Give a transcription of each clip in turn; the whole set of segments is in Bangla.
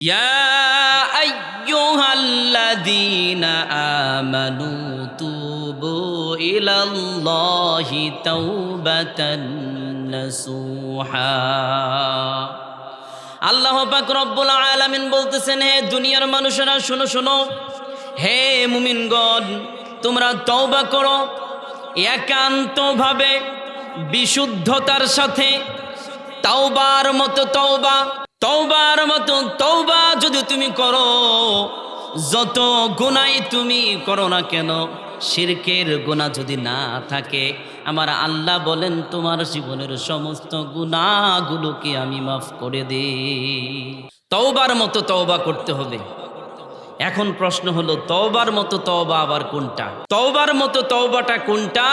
يا أيها الذين آمنوا توبوا إلى الله توبة نصوحا আল্লাহ পাক রব্বুল আলামিন বলতেছেন হে দুনিয়ার মানুষেরা শোনো শোনো হে মুমিনগণ তোমরা তওবা করো একান্তভাবে বিশুদ্ধতার সাথে তওবার মতো তওবা তওবার মতো তওবা যদি তুমি করো, যত গুনাই তুমি করো না কেন, শিরকের গুণা যদি না থাকে, আমার আল্লাহ বলেন, তোমার জীবনের সমস্ত গুণাগুলোকে আমি মাফ করে দিই। তওবার মতো তওবা করতে হবে। এখন প্রশ্ন হলো, তওবার মতো তওবা আবার কোনটা? তওবার মতো তওবাটা কোনটা?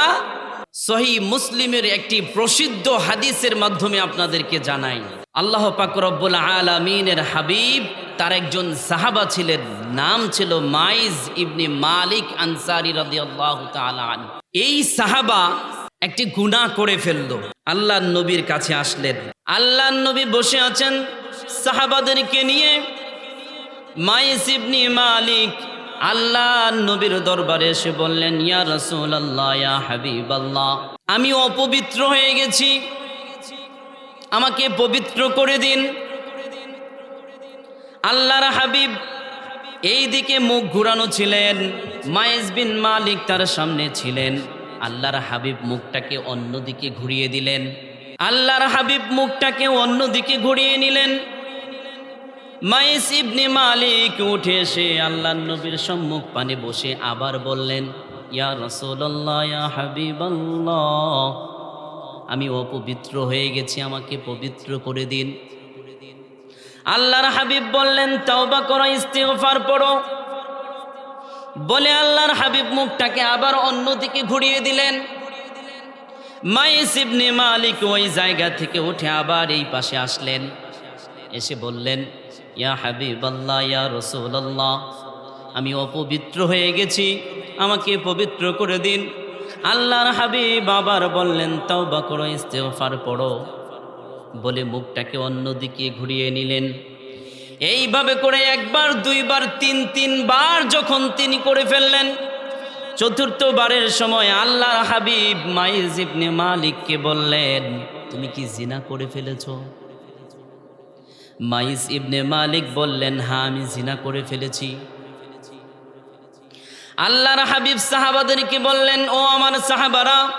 সহি মুসলিমের একটি প্রসিদ্ধ হাদিসের মাধ্যমে আপনাদেরকে জানাই আল্লাহ পাক রব্বুল আলামিনের হাবিব তার একজন সাহাবা ছিলেন, নাম ছিল মাইজ ইবনে মালিক আনসারি রাদিয়াল্লাহু তাআলা আনহু। এই সাহাবা একটি গুনাহ করে ফেলল আল্লাহ নবীর কাছে আসলেন আল্লাহর নবী বসে আছেন সাহাবাদেরকে নিয়ে মাইস ইবনি মালিক আল্লাহ নবীর দরবারে এসে বললেন, ইয়া রসুল আল্লাহ ইয়া হাবিব আল্লাহ আমি অপবিত্র হয়ে গেছি। আমাকে পবিত্র করে দিন। আল্লাহর হাবিব এই দিকে মুখ ঘুরানো ছিলেন। মায়েস বিন মালিক তার সামনে ছিলেন। আল্লাহর হাবিব মুখটাকে অন্যদিকে ঘুরিয়ে দিলেন। আল্লাহর হাবিব মুখটাকে অন্যদিকে ঘুরিয়ে নিলেন। মাইস ইবনে মালিক উঠে এসে আল্লাহ নবীর সম্মুখ পানে বসে আবার বললেন, ইয়া রসোল্লাহ ইয়া হাবিবাল্লাহ, আমি অপবিত্র হয়ে গেছি, আমাকে পবিত্র করে দিন। আল্লাহর হাবিব বললেন, তাওবা করো, ইস্তেগফার পড়ো। বলে আল্লাহর হাবিব মুখটাকে আবার অন্যদিকে ঘুরিয়ে দিলেন। মাইস ইবনে মালিক ওই জায়গা থেকে উঠে আবার এই পাশে আসলেন। এসে বললেন, ইয়া হাবিব আল্লাহ ইয়া রসুল্লাহ আমি অপবিত্র হয়ে গেছি, আমাকে পবিত্র করে দিন। আল্লাহর হাবিব আবার বললেন তাও বা করো ইস্তেফার পড়ো। বলে মুখটাকে অন্যদিকে ঘুরিয়ে নিলেন। এইভাবে করে একবার, দুইবার, তিন, তিনবার যখন তিনি করে ফেললেন, চতুর্থবারের সময় আল্লাহর হাবিব মাইজ ইবনে মালিককে বললেন, তুমি কি জিনা করে ফেলেছো? মাইস ইবনে মালিক বললেন হ্যাঁ আমি জিনা করে ফেলেছি। আল্লাহর হাবিব সাহাবাদেরকে বললেন, ও আমার সাহাবারা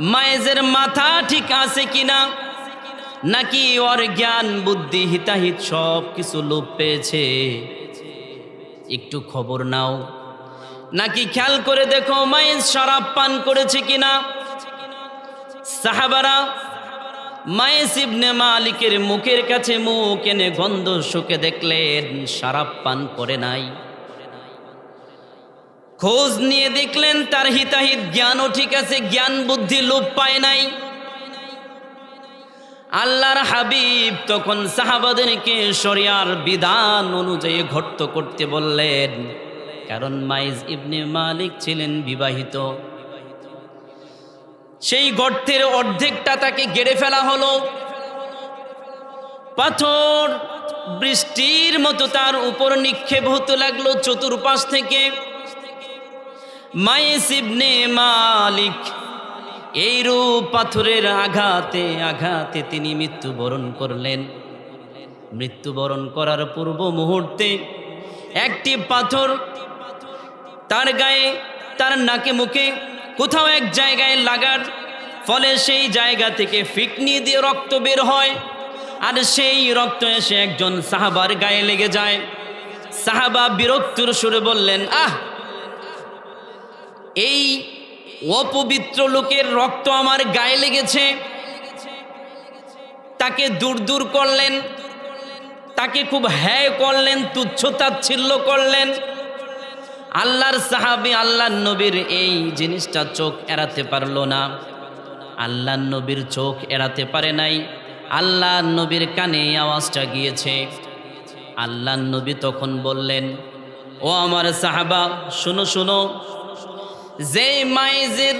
মায়েজের মাথা ঠিক আছে কিনা? নাকি ওর জ্ঞান, বুদ্ধি, হিতাহিত সব কিছু লোপ পেয়েছে? একটু খবর নাও। নাকি খেয়াল করে দেখো মায়েজ শরাব পান করেছে কিনা? সাহাবারা মায়েস ইবনে মালিকের মুখের কাছে মুখ এনে গন্ধ শুকে দেখলেন, সারাপ পান করে নাই। খোঁজ নিয়ে দেখলেন, তার হিতাহিত জ্ঞানও ঠিক আছে, জ্ঞান বুদ্ধি লোপ পায় নাই। আল্লাহর হাবিব তখন সাহাবাদেরকে শরিয়ার বিধান অনুযায়ী ঘট্ট করতে বললেন, কারণ মাইজ ইবনে মালিক ছিলেন বিবাহিত। সেই গর্তের অর্ধেকটা তাকে গেড়ে ফেলা হলো। পাথর বৃষ্টির মতো তার উপর নিক্ষেপ হতে লাগল চতুর্পাশ থেকে। মায়ে সিবনে মালিক এইরূপ পাথরের আঘাতে আঘাতে তিনি মৃত্যুবরণ করলেন। মৃত্যুবরণ করার পূর্ব মুহূর্তে একটি পাথর তার গায়ে, তার নাকে মুখে কোথাও এক জায়গায় লাগার ফলে সেই জায়গা থেকে ফিকনি দিয়ে রক্ত বের হয়। আর সেই রক্ত এসে একজন সাহাবার গায়ে লেগে যায়। সাহাবা বিরক্তর সুরে বললেন, আহ, এই অপবিত্র লোকের রক্ত আমার গায়ে লেগেছে। তাকে দূর দূর করলেন, তাকে খুব হ্যায় করলেন, তুচ্ছ তাচ্ছিল্য করলেন। আল্লাহর সাহাবি, আল্লাহর নবীর এই জিনিসটা চোখ এড়াতে পারল না। আল্লাহর নবীর চোখ এড়াতে পারে নাই। আল্লাহর নবীর কানে আওয়াজটা গিয়েছে। আল্লাহর নবী তখন বললেন, ও আমার সাহাবা, শুনো শুনো। যে মাইজের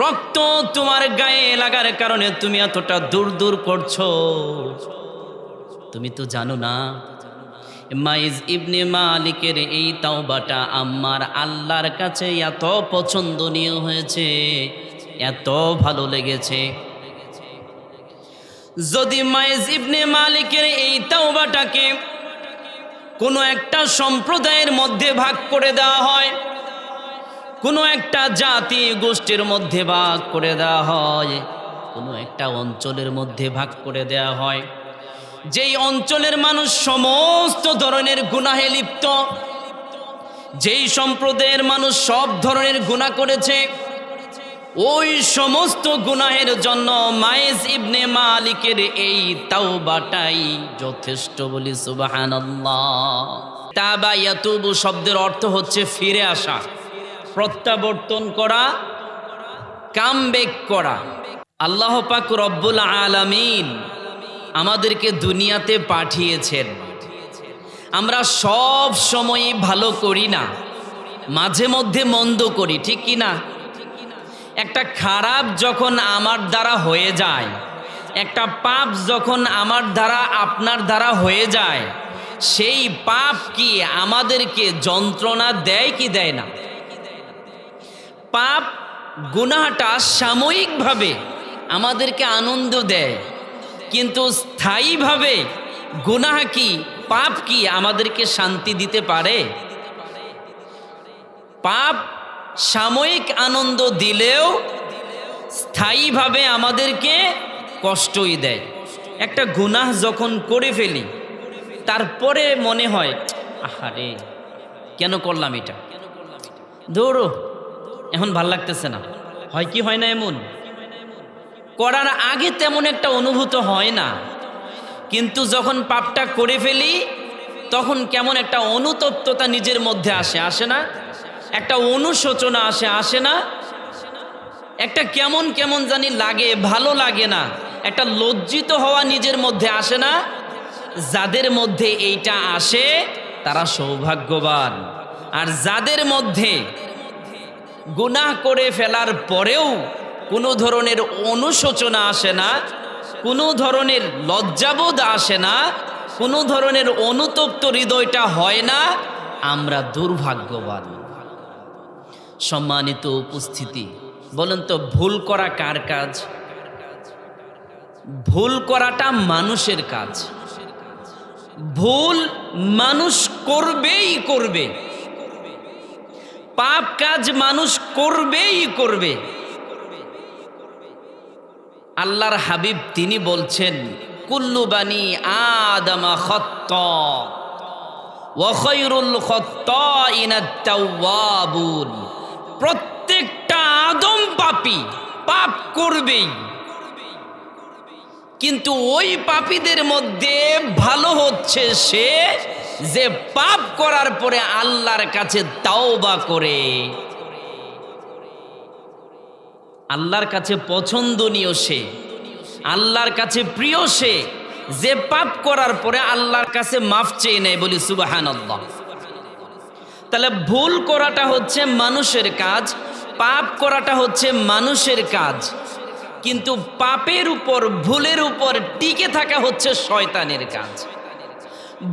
রক্ত তোমার গায়ে লাগার কারণে তুমি এতটা দূর দূর করছ, তুমি তো জানো না মাইজ ইবনে মালিকের এই তাওবাটা আমার আল্লাহর কাছে এত পছন্দনীয় হয়েছে, এত ভালো লেগেছে। যদি মাইজ ইবনে মালিকের এই তাওবাটাকে কোনো একটা সম্প্রদায়ের মধ্যে ভাগ করে দেওয়া হয়, কোনো একটা জাতি গোষ্ঠীর মধ্যে ভাগ করে দেওয়া হয়, কোনো একটা অঞ্চলের মধ্যে ভাগ করে দেওয়া হয় যেই অঞ্চলের মানুষ সমস্ত ধরনের গুনাহে লিপ্ত, যেই সম্প্রদায়ের মানুষ সব ধরনের গুনাহ করেছে, ওই সমস্ত গুনাহের জন্য মায়েজ ইবনে মালিকের এই তাওবাটাই যথেষ্ট বলি, সুবহানাল্লাহ। তাবা ইয়াতুবু শব্দের অর্থ হচ্ছে ফিরে আসা, প্রত্যাবর্তন করা কামবেক করা। আল্লাহ পাক রব্বুল আলামিন আমাদেরকে দুনিয়াতে পাঠিয়েছেন। আমরা সব সময়ই ভালো করি না, মাঝে মধ্যে মন্দ করি, ঠিক কি না? একটা খারাপ যখন আমার দ্বারা হয়ে যায়, একটা পাপ যখন আমার দ্বারা আপনার দ্বারা হয়ে যায়, সেই পাপ কি আমাদেরকে যন্ত্রণা দেয় কি দেয় না? পাপ গুনাহটা সাময়িকভাবে আমাদেরকে আনন্দ দেয় কিন্তু স্থায়ীভাবে গুনাহ কি, পাপ কি আমাদেরকে শান্তি দিতে পারে? পাপ সাময়িক আনন্দ দিলেও স্থায়ীভাবে আমাদেরকে কষ্টই দেয়। একটা গুনাহ যখন করে ফেলি, তারপরে মনে হয়, আহারে, কেন করলাম এটা? দৌড়ো এখন ভালো লাগতেছে না। হয় কি, হয় না এমন? করার আগে তেমন একটা অনুভূত হয় না। কিন্তু যখন পাপটা করে ফেলি, তখন কেমন একটা অনুতপ্ততা নিজের মধ্যে আসে আসে না? একটা অনুশোচনা আসে আসে না? একটা কেমন কেমন জানি লাগে, ভালো লাগে না। একটা লজ্জিত হওয়া নিজের মধ্যে আসে না? যাদের মধ্যে এইটা আসে, তারা সৌভাগ্যবান। আর যাদের মধ্যে গুনাহ করে ফেলার পরেও কোনো ধরনের অনুশোচনা আসে না, কোনো ধরনের লজ্জাবোধ আসে না, কোনো ধরনের অনুতপ্ত হৃদয়টা হয় না, আমরা দুর্ভাগ্যবান। সম্মানিত উপস্থিতি, বলেন তো ভুল করা কার কাজ? ভুল করাটা মানুষের কাজ। ভুল মানুষ করবেই করবে। পাপ কাজ মানুষ করবেই করবে। আল্লাহর হাবিব তিনি বলছেন, কুল্লু বানি আদামা খত্ত ওয়াখৈরুল খত্ত ইনাত্তাওয়াবুন প্রত্যেকটা আদম পাপী পাপ করবেই। কিন্তু ওই পাপীদের মধ্যে ভালো হচ্ছে সে যে পাপ করার পরে আল্লাহর কাছে তাওবা করে। আল্লাহর কাছে পছন্দনীয় সে, আল্লাহর কাছে প্রিয় সে, যে পাপ করার পরে আল্লাহর কাছে মাফ চেয়ে নেয় বলি সুবাহান আল্লাহ তাহলে ভুল করাটা হচ্ছে মানুষের কাজ, পাপ করাটা হচ্ছে মানুষের কাজ। কিন্তু পাপের উপর, ভুলের উপর টিকে থাকা হচ্ছে শয়তানের কাজ।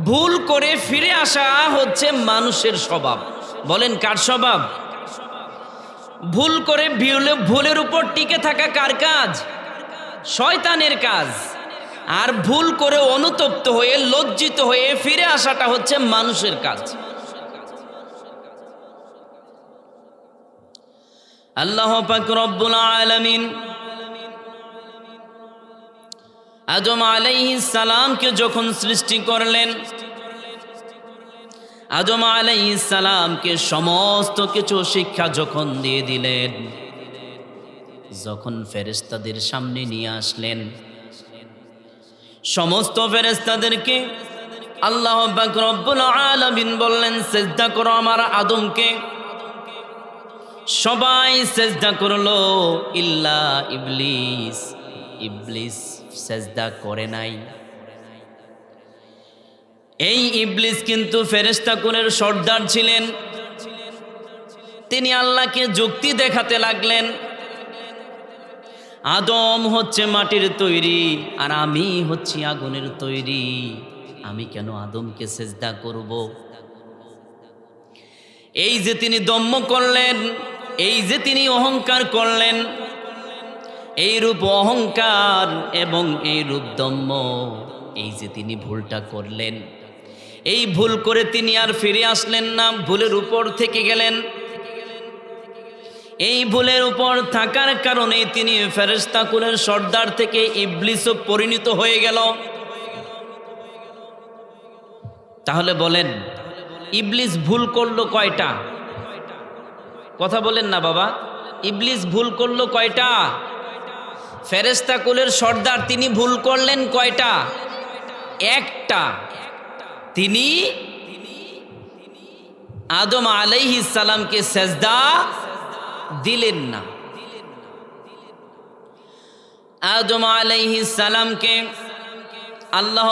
ভুল করে ফিরে আসা হচ্ছে মানুষের স্বভাব। বলেন কার স্বভাব? ভুল করে ভুলের উপর টিকে থাকা কার কাজ? শয়তানের কাজ। আর ভুল করে অনুতপ্ত হয়ে, লজ্জিত হয়ে ফিরে আসাটা হচ্ছে মানুষের কাজ। আল্লাহ রব্বুল আলামিন আদম আলাইহিস সালামকে যখন সৃষ্টি করলেন আদম আলাই সালামকে সমস্ত কিছু শিক্ষা যখন দিয়ে দিলেন, যখন ফেরেশতাদের সামনে নিয়ে আসলেন, সমস্ত ফেরেশতাদেরকে আল্লাহ রব্বুল আলামিন বললেন, সেজদা করো আমার আদমকে। সবাই সেজদা করল, ইল্লা ইবলিস। ইবলিস সেজদা করে নাই। এই ইবলিস কিন্তু ফেরেস্তা কুলের সর্দার ছিলেন। তিনি আল্লাহকে যুক্তি দেখাতে লাগলেন, আদম হচ্ছে মাটির তৈরি আর আমি হচ্ছি আগুনের তৈরি। আমি কেন আদমকে সেজদা করব? এই যে তিনি দম্ম করলেন, এই যে তিনি অহংকার করলেন, এই রূপ অহংকার এবং এই রূপ দম্ম, এই যে তিনি ভুলটা করলেন। এই ভুল করে তিনি আর ফিরে আসলেন না, ভুলের উপর থেকে গেলেন। এই ভুলের উপর থাকার কারণে তিনি ফেরেস্তাকুলের সর্দার থেকে ইবলিসও পরিণত হয়ে গেল। তাহলে বলেন, ইবলিস ভুল করল কয়টা? কথা বলেন না বাবা, ইবলিস ভুল করল কয়টা? ফেরেস্তা কুলের সর্দার তিনি ভুল করলেন কয়টা? একটা। তিনি আদম আলাইহি সালামকে সেজদা দিলেন না। আদম আলাইহি সালামকে আল্লাহ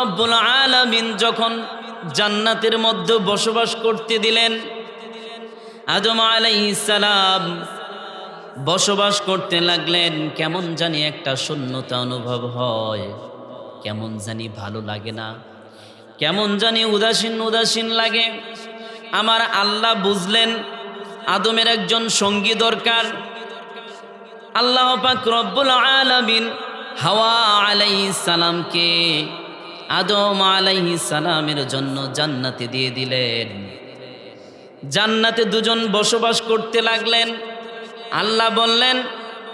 রব্বুল আলামিন যখন জান্নাতের মধ্যে বসবাস করতে দিলেন, আদম আলাইহিস সালাম বসবাস করতে লাগলেন, কেমন জানি একটা শূন্যতা অনুভব হয়, কেমন জানি ভালো লাগে না। কেমন জানি উদাসীন উদাসীন লাগে। আমার আল্লাহ বুঝলেন, আদমের একজন সঙ্গী দরকার। আল্লাহ পাক রব্বুল আলামিন হাওয়া আলাইহিস সালামকে আদম আলাইহিস সালামের জন্য জান্নাতে দিয়ে দিলেন। জান্নাতে দুজন বসবাস করতে লাগলেন। আল্লাহ বললেন,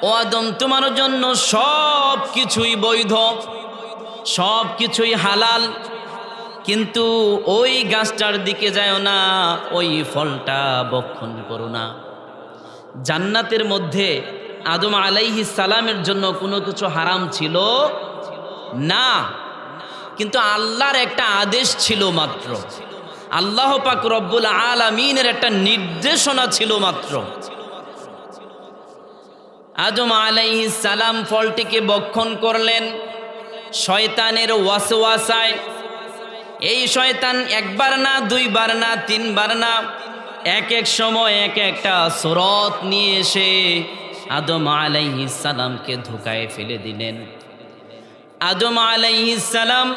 ও আদম, তোমার জন্য সব কিছুই বৈধ সব কিছুই হালাল। কিন্তু ওই গাছটার দিকে যায় না, ওই ফলটা বক্ষণ করো না। জান্নাতের মধ্যে আদম আলাইহি সালামের জন্য কোনো কিছু হারাম ছিল? না। কিন্তু আল্লাহর একটা আদেশ ছিল মাত্র। আল্লাহ পাক রব্বুল আলামিনের একটা নির্দেশনা ছিল মাত্র। আদম আলাইহি সালাম ফলটিকে বক্ষণ করলেন। শয়তানের ওয়াসওয়াসায় এই শয়তান একবার না, দুইবার না, তিনবার না, এক এক সময় এক একটা সুরত নিয়ে এসে আদম সালামকে ধোকায় ফেলে দিলেন। আদম সালাম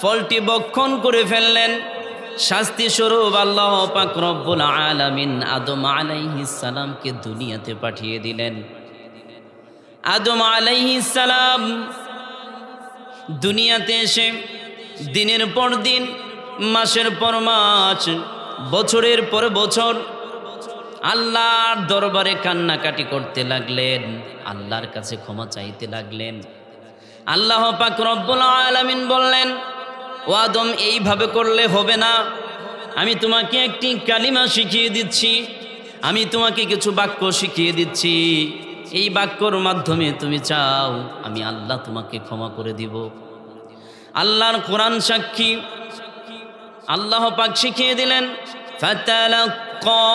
ফলটি বক্ষণ করে ফেললেন। শাস্তি স্বরূপ আল্লাহ পাক রব্বুল আলামিন আদম সালামকে দুনিয়াতে পাঠিয়ে দিলেন। আদম সালাম দুনিয়াতে এসে দিনের পর দিন, মাসের পর মাস, বছরের পর বছর, আল্লাহর দরবারে কান্নাকাটি করতে লাগলেন, আল্লাহর কাছে ক্ষমা চাইতে লাগলেন। আল্লাহ পাক রব্বুল আলামিন বললেন, ও আদম, এইভাবে করলে হবে না। আমি তোমাকে একটি কালিমা শিখিয়ে দিচ্ছি। আমি তোমাকে কিছু বাক্য শিখিয়ে দিচ্ছি। এই বাক্যর মাধ্যমে তুমি চাও, আমি আল্লাহ তোমাকে ক্ষমা করে দিব। আল্লাহর কোরআন সাক্ষী আল্লাহ পাক শিখিয়ে দিলেন فتلقى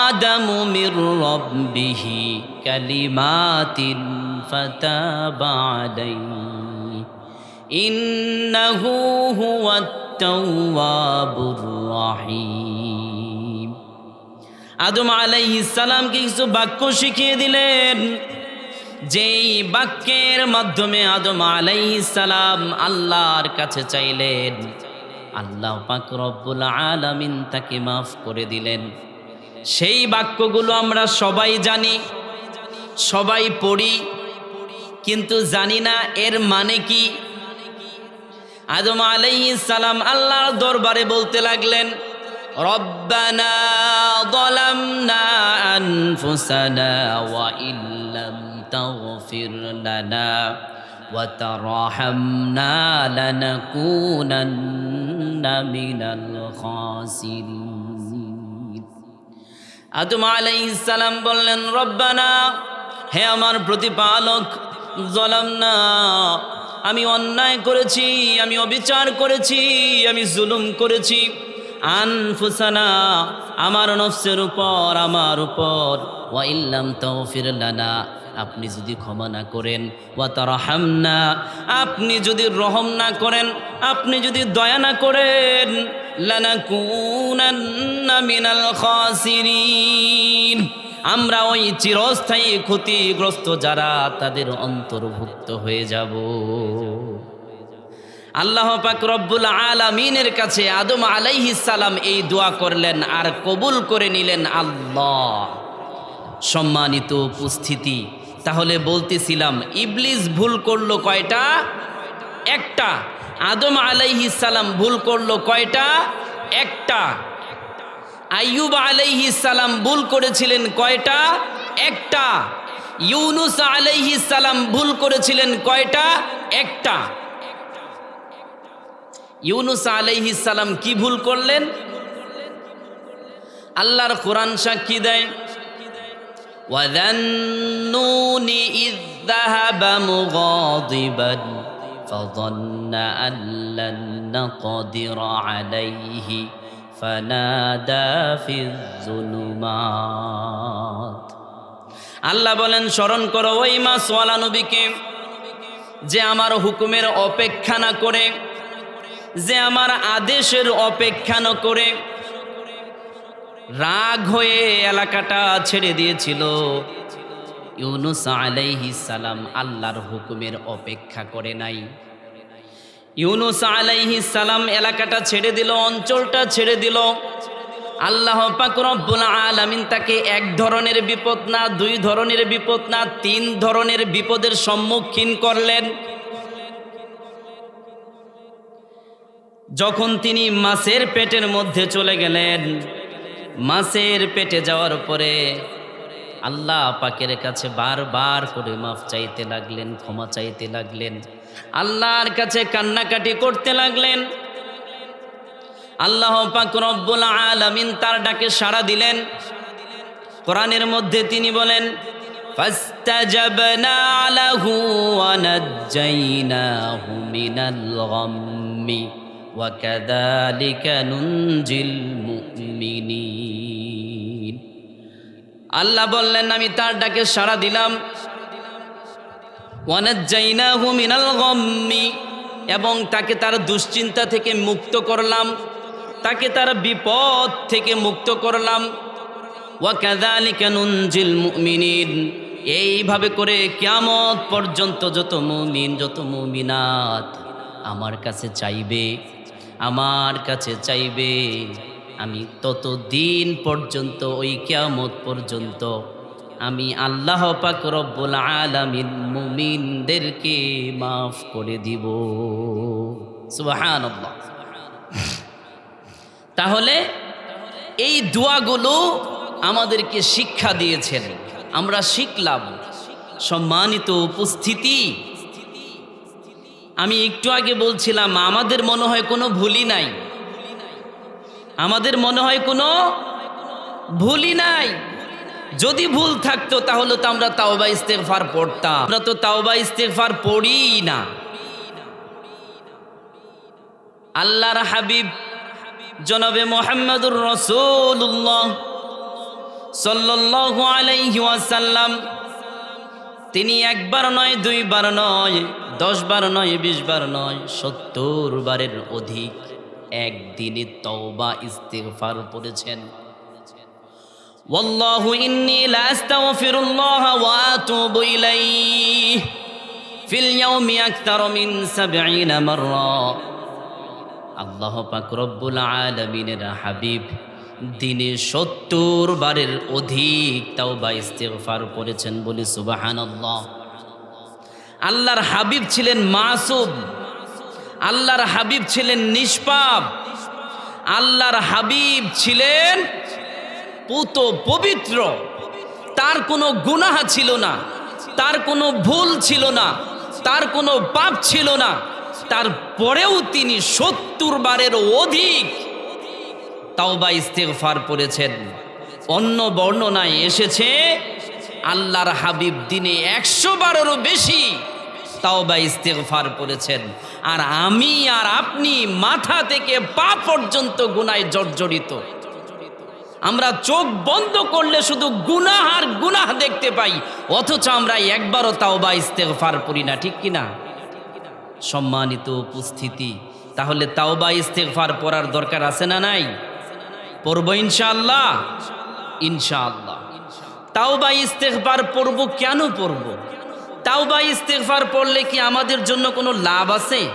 آدم من ربه كلمات فتاب عليه إنه هو التواب الرحيم আদম আলাইহিস সালামকে কিছু বাক্য শিখিয়ে দিলেন যেই বাক্যের মাধ্যমে আদম আলাই সালাম আল্লাহর কাছে চাইলেন, আল্লাহ পাক রব্বুল আলমিন তাকে মাফ করে দিলেন। সেই বাক্যগুলো আমরা সবাই জানি, সবাই পড়ি, কিন্তু জানি না এর মানে কি। আদম আলাই সালাম আল্লাহর দরবারে বলতে লাগলেন, রব্বানা দলামনা আনফুসানা ওয়া ইল্লা تغفر لنا وترحمنا لنكونن من الخاسرين আদম আলাইহিস সালাম বললেন রব্বানা হে আমার প্রতিপালক জলাম না আমি অন্যায় করেছি আমি অবিচার করেছি আমি জুলুম করেছি আনফুসানা, আমার নফসের উপর, আমার উপর। ওয়াইল্লাম তৌফির লানা, আপনি যদি ক্ষমা না করেন, ওয়া তারহামনা, আপনি যদি রহম না করেন, আপনি যদি দয়া না করেন, লানাকুনান্না মিনাল খাসিরিন। আমরা ওই চিরস্থায়ী ক্ষতিগ্রস্ত যারা, তাদের অন্তর্ভুক্ত হয়ে যাব। আল্লাহ পাক রব্বুল আলামিনের কাছে আদম সালাম এই দোয়া করলেন আর কবুল করে নিলেন আল্লাহ। সম্মানিত উপস্থিতি, তাহলে বলতেছিলাম, ইবলিস ভুল করল কয়টা? একটা। আদম সালাম ভুল করল কয়টা? একটা। আইয়ুব সালাম ভুল করেছিলেন কয়টা? একটা। ইউনুস সালাম ভুল করেছিলেন কয়টা? একটা। ইউনুস আলাইহিস সালাম কি ভুল করলেন আল্লাহর কোরআন সাক্ষী দেয় وذنون إذ ذهب مغاضبا فظن أن لن نقدر عليه فنادى في الظلمات আল্লাহ বলেন স্মরণ করো ওই মাসওয়ালা নবীকে যে আমার হুকুমের অপেক্ষা না করে যে আমার আদেশের অপেক্ষা না করে রাগ হয়ে এলাকাটা ছেড়ে দিয়েছিল। ইউনুস আলাইহিস সালাম আল্লাহর হুকুমের অপেক্ষা করে নাই। ইউনুস আলাইহিস সালাম এলাকাটা ছেড়ে দিল, অঞ্চলটা ছেড়ে দিল। আল্লাহ রব্বুল আলামিন তাকে এক ধরনের বিপদ না, দুই ধরনের বিপদ না, তিন ধরনের বিপদের সম্মুখীন করলেন। যখন তিনি মাছের পেটের মধ্যে চলে গেলেন মাছের পেটে যাওয়ার পরে আল্লাহ পাকের কাছে বারবার করে মাফ চাইতে লাগলেন ক্ষমা চাইতে লাগলেন আল্লাহর কাছে কান্নাকাটি করতে লাগলেন আল্লাহ পাক রব্বুল আলামিন তার ডাকে সাড়া দিলেন কোরআনের মধ্যে তিনি বলেন فاستجبنا له ونجيناه من الغم وكذلك ننجي المؤمنين আল্লাহ বললেন আমি তার ডাকে সাড়া দিলাম ওয়ানাজ্জাইনাহু মিনাল গম্মি এবং তাকে তার দুশ্চিন্তা থেকে মুক্ত করলাম তাকে তার বিপদ থেকে মুক্ত করলাম ওয়াকাযালিকা নুনজিল মুমিনিন এইভাবে করে কিয়ামত পর্যন্ত যত মুমিন যত মুমিনাত আমার কাছে চাইবে আমার কাছে চাইবে। আমি তত দিন পর্যন্ত, ওই কিয়ামত পর্যন্ত আমি আল্লাহ পাক রব্বুল আলামিন মুমিনদেরকে মাফ করে দিব। তাহলে এই দোয়াগুলো আমাদেরকে শিক্ষা দিয়েছেন। আমরা শিখলাম। সম্মানিত উপস্থিতি আমি একটু আগে বলছিলাম, আমাদের মনে হয় কোনো ভুলই নাই। আমাদের মনে হয় কোনো ভুলই নাই। যদি ভুল থাকতো তাহলে তো আমরা তাওবা ইস্তেগফার পড়তাম। আমরা তো তাওবা ইস্তেগফার পড়ি না। আল্লাহর হাবিব জনাবে মোহাম্মদুর রসুল্লাহ সাল্লাল্লাহু আলাইহি ওয়াসাল্লাম তিনি একবার নয়, দুইবার নয়, দশবার নয় বিশ বার নয় সত্তর বারের অধিক একদিনে তওবা ইস্তেফার করেছেন ওয়াল্লাহু ইন্নী লা আস্তাগফিরুল্লাহ ওয়া আতুবু ইলাইহি ফিল ইয়াউমি আকতার মিন আল্লাহ পাক রব্বুল হাবিব দিনে সত্তর বারের অধিক তাও বা ইস্তেগফার করেছেন বলে সুবাহান আল্লাহর হাবিব ছিলেন মাসুম, আল্লাহর হাবিব ছিলেন নিষ্পাপ, আল্লাহর হাবিব ছিলেন পুত পবিত্র। তার কোনো গুনাহা ছিল না, তার কোনো ভুল ছিল না, তার কোনো পাপ ছিল না। তারপরেও তিনি সত্তর বারের অধিক তাওবা ইস্তেগফার পড়েছেন। অন্য বর্ণনায় এসেছে, আল্লাহর হাবিব দিনে একশো বারেরও বেশি তাওবা ইস্তেগফার পড়েছেন। আর আমি আর আপনি মাথা থেকে পা পর্যন্ত গুনায় জর্জরিত। আমরা চোখ বন্ধ করলে শুধু গুনাহ আর গুনাহ দেখতে পাই, অথচ আমরা একবারও তাওবা ইস্তেগফার পড়ি না, ঠিক কিনা? সম্মানিত উপস্থিতি, তাহলে তাওবা ইস্তেগফার পড়ার দরকার আছে না নাই? পড়ব ইনশাআল্লাহ? ইনশাআল্লাহ। তাওবা ইস্তেগফার পড়ব কেন পড়ব? তাওবা ইস্তেগফার পড়লে কি আমাদের জন্য কোনো লাভ আছে?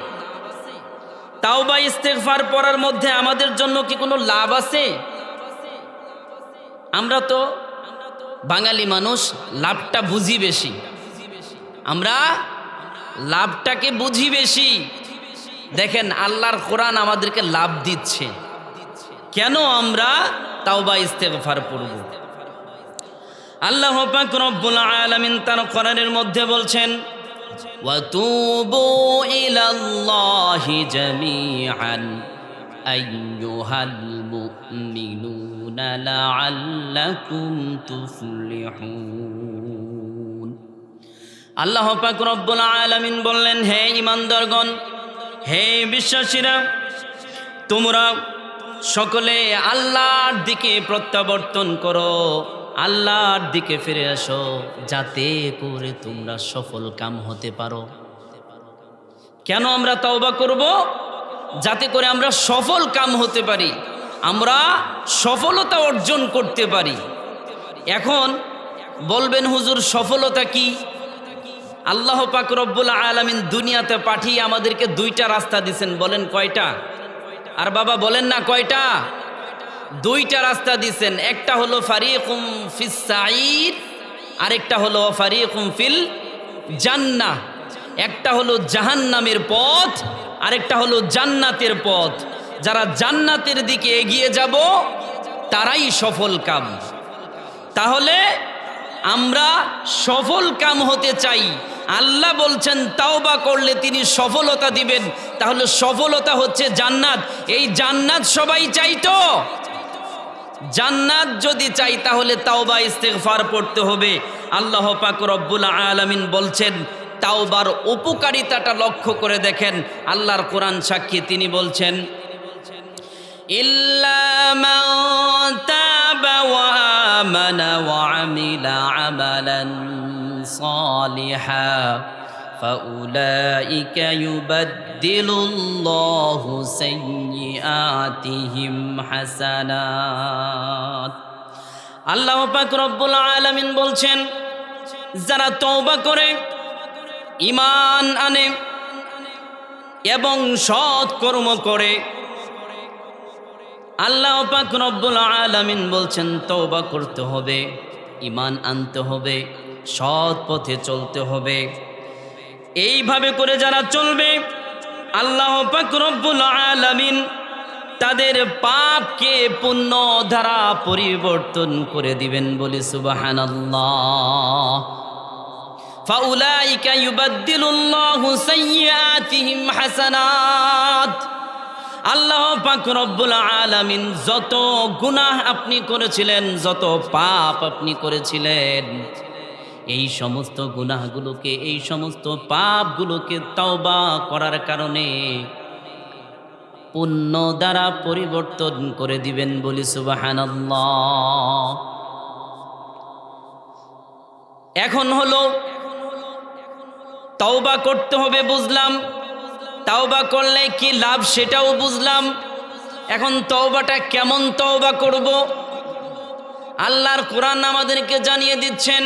তাও বা ইস্তেগফার পড়ার মধ্যে আমাদের জন্য কি কোনো লাভ আছে? আমরা তো বাঙালি মানুষ, লাভটা বুঝি বেশি। আমরা লাভটাকে বুঝি বেশি। দেখেন, আল্লাহর কোরআন আমাদেরকে লাভ দিচ্ছে। কেন আমরা তাওবা ইস্তেগফার পড়ব আল্লাহ পাক রব্বুল আলামিন তার কোরআনের মধ্যে বলছেন وتوبوا إلى الله جميعا أيها المؤمنون لعلكم تفلحون আল্লাহ পাক রব্বুল আলামিন বললেন হে ইমানদারগণ হে বিশ্বাসীরা তোমরা সকলে আল্লাহর দিকে প্রত্যাবর্তন করো, আল্লাহর দিকে ফিরে আসো, যাতে করে তোমরা সফল কাম হতে পারো। কেন আমরা তওবা করব? যাতে করে আমরা সফল কাম হতে পারি, আমরা সফলতা অর্জন করতে পারি। এখন বলবেন, হুজুর, সফলতা কি? আল্লাহ পাক রব্বুল আলামিন দুনিয়াতে পাঠিয়ে আমাদেরকে দুইটা রাস্তা দিছেন, বলেন কয়টা? আর বাবা বলেন না কয়টা? দুইটা রাস্তা দিছেন, একটা হলো ফারিকুম ফিস সাঈদ, আরেকটা হলো ফারিকুম ফিল জান্নাহ। একটা হলো জাহান্নামের পথ, আরেকটা হলো জান্নাতের পথ। যারা জান্নাতের দিকে এগিয়ে যাব, তারাই সফল কাম। তাহলে আমরা সফল কাম হতে চাই। আল্লাহ বলছেন, তাওবা করলে তিনি সফলতা দিবেন। তাহলে সফলতা হচ্ছে জান্নাত। এই জান্নাত সবাই চাই তো জান্নাত যদি চাই, তাহলে তাওবা, ইস্তেগফার পড়তে হবে। আল্লাহ পাক রব্বুল আলামিন বলছেন, তাওবার উপকারিতাটা লক্ষ্য করে দেখেন। আল্লাহর কোরআন সাক্ষী তিনি বলছেন إلا من تاب وآمن وعمل عملا صالحا فأولئك يبدل الله سيئاتهم حسنات আল্লাহ পাক রব্বুল আলামিন বলছেন যারা তওবা করে ঈমান আনে এবং সৎ কর্ম করে আল্লাহ পাক রব্বুল আলামিন বলছেন, তওবা করতে হবে ইমান আনতে হবে, সৎ পথে চলতে হবে। এইভাবে করে যারা চলবে, আল্লাহ পাক রব্বুল আলামিন তাদের পাপকে পুণ্য ধারা পরিবর্তন করে দিবেন বলে সুবহানাল্লাহ। ফাউলাইকা ইউবাদদিলুল্লাহু সাইয়্যাতিহিম হাসানাত। আল্লাহ পাক রব্বুল আলামিন যত গুনাহ আপনি করেছিলেন, যত পাপ আপনি করেছিলেন, এই সমস্ত গুনাহগুলোকে, এই সমস্ত পাপগুলোকে তওবা করার কারণে পুণ্য দ্বারা পরিবর্তন করে দিবেন বলি সুবহানাল্লাহ। এখন হলো তওবা করতে হবে, বুঝলাম? তাওবা করলে কি লাভ সেটাও বুঝলাম। এখন তওবাটা কেমন তওবা করব? আল্লাহর কোরআন আমাদেরকে জানিয়ে দিচ্ছেন